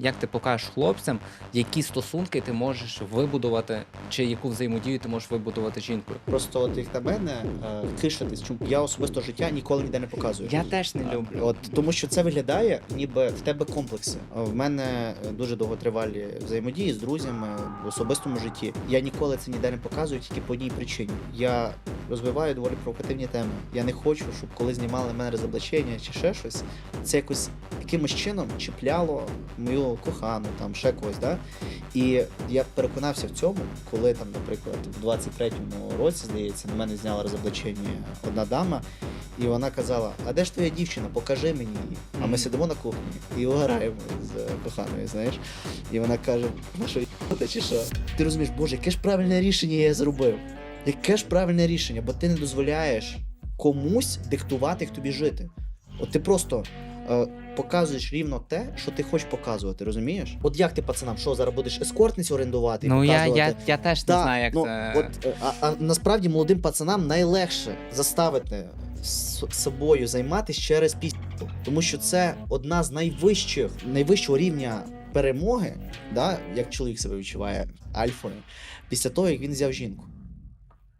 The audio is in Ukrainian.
як ти покажеш хлопцям, які стосунки ти можеш вибудувати, чи яку взаємодію ти можеш вибудувати з жінкою. Просто от як на мене е, кишатись, чому я особисто життя ніколи ніде не показую. Я теж не люблю. От тому, що це виглядає, ніби в тебе комплекси. В мене е, дуже довготривалі взаємодії з друзями в особистому житті. Я ніколи це ніде не показую, тільки по одній причині. Я розвиваю доволі провокативні теми. Я не хочу, щоб коли знімали мене розоблачення чи ще щось, це якось якимось чином чіпляло мою кохану, там ще когось. Да? І я переконався в цьому, коли там, наприклад, в 23-му році, здається, на мене зняла розоблачення одна дама. І вона казала: А де ж твоя дівчина? Покажи мені її. А ми сидимо на кухні і угораємо з коханою, знаєш. І вона каже: Ну що, їбати чи що? Ти розумієш, боже, яке ж правильне рішення я зробив? Яке ж правильне рішення? Бо ти не дозволяєш комусь диктувати, як тобі жити. От ти просто. Е, Показуєш рівно те, що ти хочеш показувати, розумієш? От як ти пацанам, що зараз будеш ескортниць орендувати? і Ну я, показувати? я, я теж не Да, знаю, як ну, це. От, е, а, а насправді молодим пацанам найлегше заставити с- собою займатися через пісню. Тому що це одна з найвищих, найвищого рівня перемоги, да, як чоловік себе відчуває альфою, після того, як він взяв жінку.